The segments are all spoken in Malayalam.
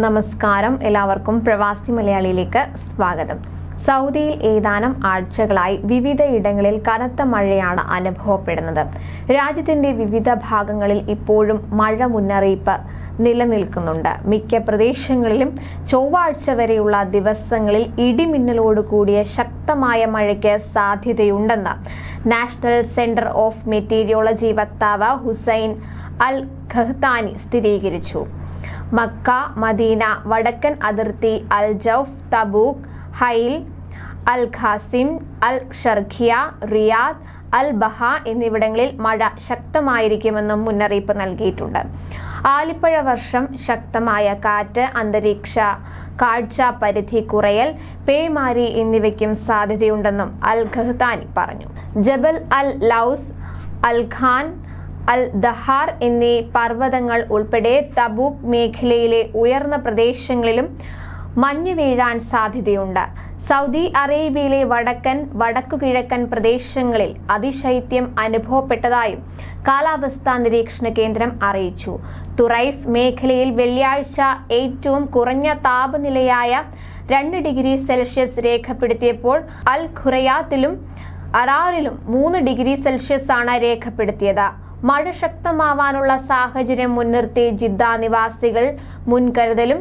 നമസ്കാരം. എല്ലാവർക്കും പ്രവാസി മലയാളിയിലേക്ക് സ്വാഗതം. സൗദിയിൽ ഏതാനും ആഴ്ചകളായി വിവിധ ഇടങ്ങളിൽ കനത്ത മഴയാണ് അനുഭവപ്പെടുന്നത്. രാജ്യത്തിന്റെ വിവിധ ഭാഗങ്ങളിൽ ഇപ്പോഴും മഴ മുന്നറിയിപ്പ് നിലനിൽക്കുന്നുണ്ട്. മിക്ക പ്രദേശങ്ങളിലും ചൊവ്വാഴ്ച വരെയുള്ള ദിവസങ്ങളിൽ ഇടിമിന്നലോട് കൂടിയ ശക്തമായ മഴയ്ക്ക് സാധ്യതയുണ്ടെന്ന് നാഷണൽ സെന്റർ ഓഫ് മെറ്റീരിയോളജി വക്താവ് ഹുസൈൻ അൽ ഖഹ്താനി സ്ഥിരീകരിച്ചു. മക്ക മദീന വടക്കൻ അതിർത്തി Al Jouf Tabuk Hail Al Qassim Al Sharqiya Riyadh Al Baha എന്നിവിടങ്ങളിൽ മഴ ശക്തമായിരിക്കുമെന്നും മുന്നറിയിപ്പ് നൽകിയിട്ടുണ്ട്. ആലിപ്പഴ വർഷം ശക്തമായ കാറ്റ് അന്തരീക്ഷ കാഴ്ച പരിധി കുറയൽ പേമാരി എന്നിവയ്ക്കും സാധ്യതയുണ്ടെന്നും അൽ ഖഹ്താനി പറഞ്ഞു. ജബൽ അൽ ലൌസ് അൽ ഖാൻ അൽ ദഹാർ എന്നീ പർവതങ്ങൾ ഉൾപ്പെടെ തബൂക്ക് മേഖലയിലെ ഉയർന്ന പ്രദേശങ്ങളിലും മഞ്ഞു വീഴാൻ സാധ്യതയുണ്ട്. സൗദി അറേബ്യയിലെ വടക്കൻ വടക്കുകിഴക്കൻ പ്രദേശങ്ങളിൽ അതിശൈത്യം അനുഭവപ്പെട്ടതായും കാലാവസ്ഥാ നിരീക്ഷണ കേന്ദ്രം അറിയിച്ചു. തുറൈഫ് മേഖലയിൽ വെള്ളിയാഴ്ച ഏറ്റവും കുറഞ്ഞ താപനിലയായ രണ്ട് ഡിഗ്രി സെൽഷ്യസ് രേഖപ്പെടുത്തിയപ്പോൾ അൽ ഖുറയാത്തിലും അറാറിലും മൂന്ന് ഡിഗ്രി സെൽഷ്യസ് ആണ് രേഖപ്പെടുത്തിയത്. മഴ ശക്തമാവാനുള്ള സാഹചര്യം മുൻനിർത്തി ജിദ്ദ നിവാസികൾ മുൻകരുതലും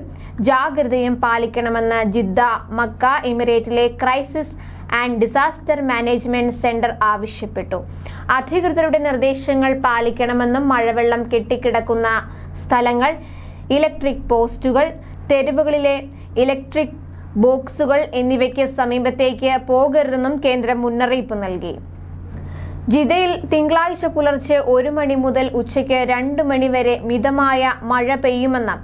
ജാഗ്രതയും പാലിക്കണമെന്ന് Jeddah Mecca എമിറേറ്റിലെ crisis and disaster management centre ആവശ്യപ്പെട്ടു. അധികൃതരുടെ നിർദ്ദേശങ്ങൾ പാലിക്കണമെന്നും മഴവെള്ളം കെട്ടിക്കിടക്കുന്ന സ്ഥലങ്ങൾ ഇലക്ട്രിക് പോസ്റ്റുകൾ തെരുവുകളിലെ ഇലക്ട്രിക് ബോക്സുകൾ എന്നിവയ്ക്ക് സമീപത്തേക്ക് പോകരുതെന്നും കേന്ദ്രം മുന്നറിയിപ്പ് നൽകി. ജിദയിൽ തിങ്കളാഴ്ച പുലർച്ചെ ഒരു മണി മുതൽ ഉച്ചയ്ക്ക് രണ്ട് മണിവരെ മിതമായ മഴ പെയ്യുമെന്ന്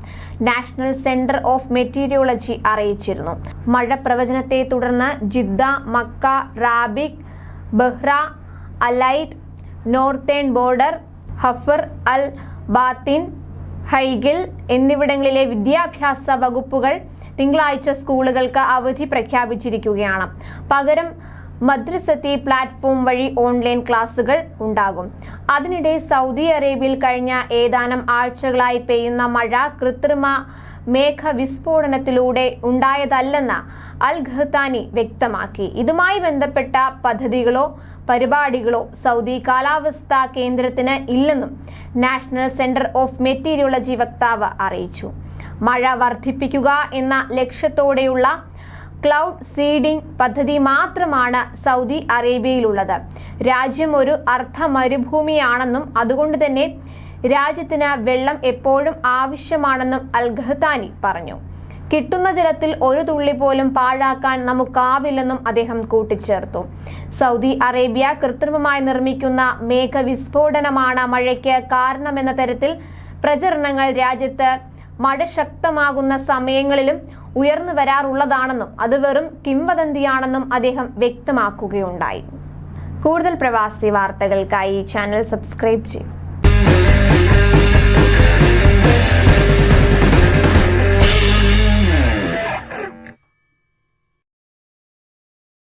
നാഷണൽ സെന്റർ ഓഫ് മെറ്റീരിയോളജി അറിയിച്ചിരുന്നു. മഴ പ്രവചനത്തെ തുടർന്ന് Jeddah Mecca Rabigh Bahra Alight northern border Hafar Al Batin ഹൈഗിൽ എന്നിവിടങ്ങളിലെ വിദ്യാഭ്യാസ വകുപ്പുകൾ തിങ്കളാഴ്ച സ്കൂളുകൾക്ക് അവധി പ്രഖ്യാപിച്ചിരിക്കുകയാണ്. പകരം മദ്രസത്തി പ്ലാറ്റ്ഫോം വഴി ഓൺലൈൻ ക്ലാസുകൾ ഉണ്ടാകും. അതിനിടെ സൗദി അറേബ്യയിൽ കഴിഞ്ഞ ഏതാനും ആഴ്ചകളായി പെയ്യുന്ന മഴ കൃത്രിമ മേഘ വിസ്ഫോടനത്തിലൂടെ ഉണ്ടായതല്ലെന്ന് അൽ ഖഹ്താനി വ്യക്തമാക്കി. ഇതുമായി ബന്ധപ്പെട്ട പദ്ധതികളോ പരിപാടികളോ സൗദി കാലാവസ്ഥാ കേന്ദ്രത്തിന് ഇല്ലെന്നും നാഷണൽ സെന്റർ ഓഫ് മെറ്റീരിയോളജി വക്താവ് അറിയിച്ചു. മഴ വർദ്ധിപ്പിക്കുക എന്ന ലക്ഷ്യത്തോടെയുള്ള ക്ലൗഡ് സീഡിംഗ് പദ്ധതി മാത്രമാണ് സൗദി അറേബ്യയിലുള്ളത്. രാജ്യം ഒരു അർദ്ധ മരുഭൂമിയാണെന്നും അതുകൊണ്ട് തന്നെ രാജ്യത്തിന് വെള്ളം എപ്പോഴും ആവശ്യമാണെന്നും അൽ ഖഹ്താനി പറഞ്ഞു. കിട്ടുന്ന ജലത്തിൽ ഒരു തുള്ളി പോലും പാഴാക്കാൻ നമുക്കാവില്ലെന്നും അദ്ദേഹം കൂട്ടിച്ചേർത്തു. സൗദി അറേബ്യ കൃത്രിമമായി നിർമ്മിക്കുന്ന മേഘവിസ്ഫോടനമാണ് മഴയ്ക്ക് കാരണമെന്ന തരത്തിൽ പ്രചരണങ്ങൾ രാജ്യത്ത് മഴ ശക്തമാകുന്ന സമയങ്ങളിലും ഉയർന്നു വരാറുള്ളതാണെന്നും അത് വെറും കിംവദന്തിയാണെന്നും അദ്ദേഹം വ്യക്തമാക്കുകയുണ്ടായി. കൂടുതൽ പ്രവാസി വാർത്തകൾക്കായി ചാനൽ സബ്സ്ക്രൈബ് ചെയ്യും.